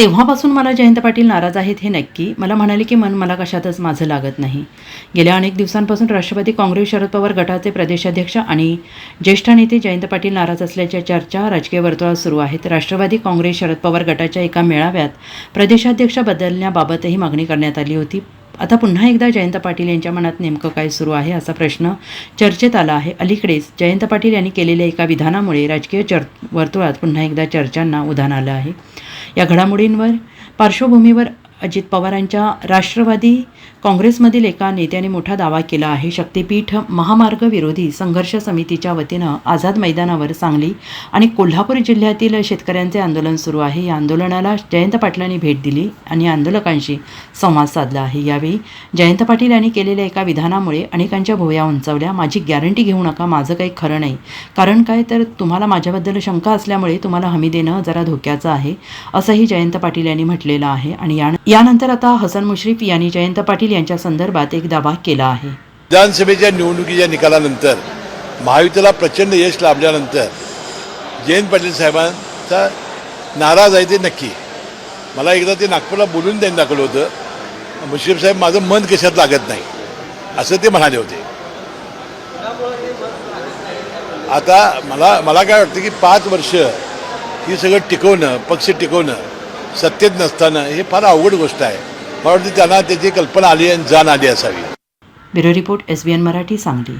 तेव्हापासून मला जयंत पाटील नाराज आहेत हे नक्की. मला म्हणाले की मन मला कशातच माझं लागत नाही. गेल्या अनेक दिवसांपासून राष्ट्रवादी काँग्रेस शरद पवार गटाचे प्रदेशाध्यक्ष आणि ज्येष्ठ नेते जयंत पाटील नाराज असल्याच्या चर्चा राजकीय वर्तुळात सुरू आहेत. राष्ट्रवादी काँग्रेस शरद पवार गटाच्या एका मेळाव्यात प्रदेशाध्यक्ष बदलण्याबाबतही मागणी करण्यात आली होती. आता पुन्हा एकदा जयंत पाटील यांच्या मनात नेमकं काय सुरू आहे असा प्रश्न चर्चेत आला आहे. अलीकडेच जयंत पाटील यांनी केलेल्या एका विधानामुळे राजकीय चर वर्तुळात पुन्हा एकदा चर्चांना उधाण आलं आहे. या घडामोडींवर पार्श्वभूमीवर अजित पवारांच्या राष्ट्रवादी काँग्रेसमधील एका नेत्याने मोठा दावा केला आहे. शक्तीपीठ महामार्ग विरोधी संघर्ष समितीच्या वतीनं आझाद मैदानावर सांगली आणि कोल्हापूर जिल्ह्यातील शेतकऱ्यांचे आंदोलन सुरू आहे. या आंदोलनाला जयंत पाटलांनी भेट दिली आणि आंदोलकांशी संवाद साधला आहे. यावेळी जयंत पाटील यांनी केलेल्या एका विधानामुळे अनेकांच्या भोया उंचावल्या. माझी गॅरंटी घेऊ नका माझं काही खरं नाही. कारण काय? तर तुम्हाला माझ्याबद्दल शंका असल्यामुळे तुम्हाला हमी देणं जरा धोक्याचं आहे असंही जयंत पाटील यांनी म्हटलेलं आहे. आणि या यानंतर आता हसन मुश्रीफ यांनी जयंत पाटील यांच्या संदर्भात एक दावा केला आहे. विधानसभेच्या निवडणुकीच्या निकालानंतर महायुतीला प्रचंड यश लाभल्यानंतर जयंत पाटील साहेबांचा नाराज आहे ते नक्की. मला एकदा ते नागपूरला बोलून त्यांनी दाखवलं होतं. मुश्रीफ साहेब माझं मन कशात लागत नाही? असं ते म्हणाले होते. आता मला मला काय वाटतं की पाच वर्ष ही सगळं टिकवणं पक्ष टिकवणं सत्तेत नसताना हे फार अवघड गोष्ट आहे. मला वाटतं त्यांना त्याची कल्पना आली आणि जाण आली असावी. Bureau report S B N Marathi Sangli.